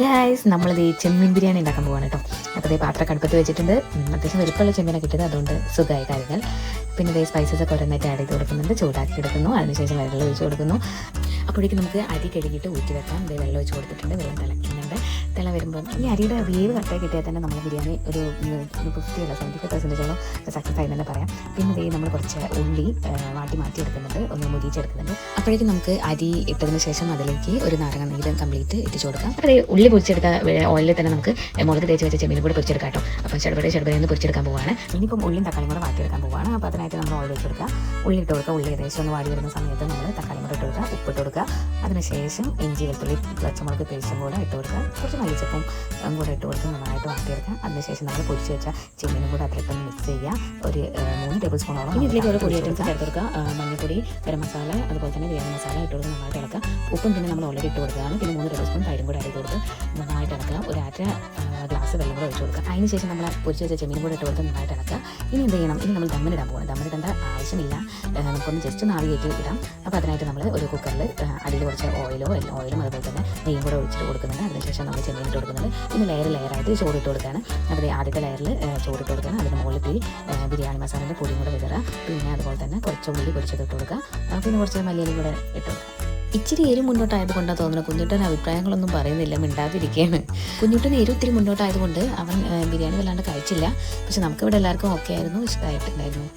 Guys നമ്മളിത് ഈ ചെമ്മീൻ ബിരിയാണി ഉണ്ടാക്കാൻ പോവാണ് കേട്ടോ. അപ്പോൾ ഇതേ പാത്രം കടുപ്പത്ത് വെച്ചിട്ടുണ്ട്. അത്യാവശ്യം വലുപ്പമുള്ള ചെമ്മീനെ കിട്ടിയത് അതുകൊണ്ട് സുഖമായ കാര്യങ്ങൾ. പിന്നെ ഇതേ സ്പൈസസ് ഒക്കെ ഓരോന്നായിട്ട് ആഡ് ചെയ്ത് കൊടുക്കുന്നുണ്ട്. ചൂടാക്കി എടുക്കുന്നു. അതിനുശേഷം വെള്ളം ഒഴിച്ച് കൊടുക്കുന്നു. അപ്പോഴേക്കും നമുക്ക് അരി കഴുകിയിട്ട് ഊറ്റി വെക്കാം. ഇതേ വെള്ളം ഒഴിച്ച് കൊടുത്തിട്ടുണ്ട്. വെള്ളം തിളയ്ക്കുന്നുണ്ട് തിള വരുമ്പോൾ ഈ അരിയുടെ വേവ് കറക്റ്റായി കിട്ടിയാൽ തന്നെ നമ്മൾ ബിരിയാണി ഒരു ഫിഫ്റ്റി അല്ല സെവന്റി ഫൈവ് പെർസെന്റേജോളം സക്സസ് ആയി തന്നെ പറയാം. പിന്നെ ഇതേ നമ്മൾ കുറച്ച് ഉള്ളി മാറ്റി മാറ്റി എടുക്കുന്നുണ്ട് ഒന്ന് മുരിച്ചെടുക്കുന്നുണ്ട് അപ്പോഴേക്കും നമുക്ക് അരി ഇട്ടതിന് ശേഷം അതിലേക്ക് ഒരു നാരങ്ങ നീര് കംപ്ലീറ്റ് ഇട്ടിച്ച് കൊടുക്കാം. അപ്പോൾ ഉള്ളി പൊരിച്ചെടുത്ത ഓയിലിൽ തന്നെ നമുക്ക് മുളക് തേച്ച് വെച്ച ചെമ്മീനും കൂടെ പൊരിച്ചെടുക്കാം കേട്ടോ. അപ്പം ചെറുപടി ചെറുപടി ഒന്ന് പൊരിച്ചെടുക്കാൻ പോവാണ്. ഇനിയിപ്പം ഉള്ളിയും തക്കാളിയും കൂടെ വാട്ടിയെടുക്കാൻ പോവാണ്. അപ്പോൾ അതിനായിട്ട് നമ്മൾ ഓയിൽ വെച്ച് കൊടുക്കുക. ഉള്ളി ഇട്ട് കൊടുക്കുക. ഉള്ളി ഏകദേശം ഒന്ന് വാടി വരുന്ന സമയത്ത് നമ്മൾ തക്കാളി കൂടെ ഇട്ട് കൊടുക്കുക. ഉപ്പിട്ട് കൊടുക്കുക. അതിനുശേഷം ഇഞ്ചി വെളുത്തുള്ളി പച്ചമുളക് പേസ്റ്റും കൂടെ ഇട്ട് കൊടുക്കുക. കുറച്ച് മല്ലിച്ചപ്പും കൂടെ ഇട്ട് കൊടുത്ത് നന്നായിട്ട് വാട്ടിയെടുക്കുക അതിനുശേഷം നമ്മൾ പൊരിച്ച് വെച്ച ചെമ്മീനും കൂടെ അതിലിട്ടൊന്ന് മിക്സ് ചെയ്യുക. ഒരു മൂന്ന് ടേബിൾ സ്പൂണോളം ഇനി ഇതിലേക്ക് ഒരു പൊടി ഐറ്റംസ് ചേർത്ത് കൊടുക്കുക മഞ്ഞൾപ്പൊടി ഗരം മസാല അതുപോലെ തന്നെ ബിരിയാണി മസാല ഇട്ട് കൊടുത്ത് നന്നായിട്ട് ഇളക്കുക ഉപ്പും പിന്നെ നമ്മൾ ഓൾറെഡി ഇട്ട് കൊടുക്കുകയാണ് പിന്നെ മൂന്ന് ടേബിൾ സ്പൂൺ തൈരും കൂടെ ആഡ് ചെയ്ത് കൊടുത്ത് നന്നായിട്ട് ഇളക്കുക ഒരു അര ഗ്ലാസ് വെള്ളം കൂടെ ഒഴിച്ച് കൊടുക്കുക അതിന് ശേഷം നമ്മൾ പൊരിച്ച് വെച്ച ചെമ്മീൻ കൂടെ ഇട്ട് കൊടുത്ത് നന്നായിട്ട് ഇളക്കുക ഇനി എന്ത് ചെയ്യണം? ഇനി നമ്മൾ ദമ്മിനിടാൻ പോകണം ദമ്മിനിടേണ്ട ആവശ്യമില്ല. നമുക്കൊന്ന് ജസ്റ്റ് ഒന്ന് ഇടാം. അപ്പോൾ അതിനായിട്ട് നമ്മൾ ഒരു കുക്കറിൽ അടിയിൽ കുറച്ച് ഓയിലോ ഓയിലും അതുപോലെ തന്നെ നെയ്യും കൂടെ ഒഴിച്ചിട്ട് കൊടുക്കുന്നുണ്ട്. അതിനുശേഷം നമ്മൾ ചെമ്മീൻ ഇട്ട് കൊടുക്കുന്നുണ്ട്. പിന്നെ ലെയർ ലെയറായിട്ട് ചോറ് ഇട്ട് കൊടുക്കുകയാണ്. അപ്പോൾ ആദ്യത്തെ ലെയറിൽ ചോറ് ഇട്ട് കൊടുക്കുകയാണ്. അതിന് മുകളിൽ ബിരിയാണി മസാലയുടെ പൊടിയും കൂടെ വിതറുക. പിന്നെ അതുപോലെ തന്നെ കുറച്ച് ഉള്ളി പൊരിച്ചത് ഇട്ട് കൊടുക്കുക പിന്നെ കുറച്ച് മല്ലിയിലും കൂടെ ഇട്ട് കൊടുക്കുക. ഇച്ചിരി എരി മുന്നോട്ടായതുകൊണ്ടാണ് തോന്നുന്നത് കുഞ്ഞുട്ടൻ അഭിപ്രായങ്ങളൊന്നും പറയുന്നില്ല. മിണ്ടാതിരിക്കുകയാണ്. കുഞ്ഞുട്ടൻ എരി ഒത്തിരി മുന്നോട്ടായതുകൊണ്ട് അവൻ ബിരിയാണി വല്ലാണ്ട് കഴിച്ചില്ല. പക്ഷെ നമുക്കിവിടെ എല്ലാവർക്കും ഓക്കെ ആയിരുന്നു. ഇഷ്ടമായിട്ടുണ്ടായിരുന്നു.